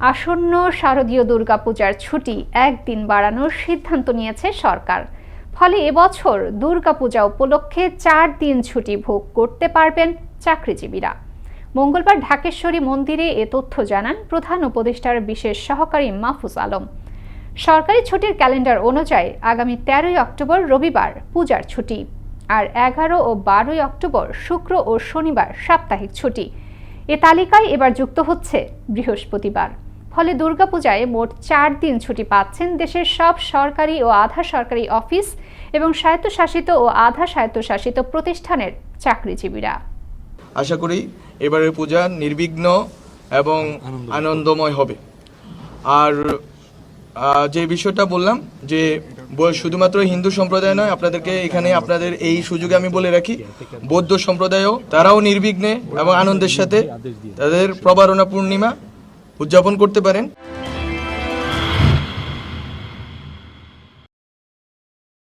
আসন্ন শারদীয় দুর্গাপূজার ছুটি একদিন বাড়ানোর সিদ্ধান্ত নিয়েছে সরকার। ফলে এবছর দুর্গাপূজা উপলক্ষে চার দিন ছুটি ভোগ করতে পারবেন চাকরিজীবীরা। মঙ্গলবার ঢাকেশ্বরী মন্দিরে এ তথ্য জানান প্রধান উপদেষ্টার বিশেষ সহকারী মাহফুজ আলম। সরকারি ছুটির ক্যালেন্ডার অনুযায়ী আগামী তেরোই অক্টোবর রবিবার পূজার ছুটি আর এগারো ও বারোই অক্টোবর শুক্র ও শনিবার সাপ্তাহিক ছুটি। এ তালিকায় এবার যুক্ত হচ্ছে বৃহস্পতিবার। ফলে দুর্গাপূজায় মোট চার দিন ছুটি পাচ্ছেন দেশের সব সরকারি ও আধা সরকারি অফিস এবং স্বায়ত্তশাসিত ও আধা স্বায়ত্তশাসিত প্রতিষ্ঠানের চাকরিজীবীরা। আশা করি এবারের পূজা নির্বিঘ্ন এবং আনন্দময়। হবে। আর যে বিষয়টা বললাম যে শুধুমাত্র হিন্দু সম্প্রদায় নয় আপনাদেরকে এখানে আপনাদের এই সুযোগে আমি বলে রাখি বৌদ্ধ সম্প্রদায়ও তারাও নির্বিঘ্নে এবং আনন্দের সাথে তাদের প্রবারণা পূর্ণিমা উদযাপন করতে পারেন।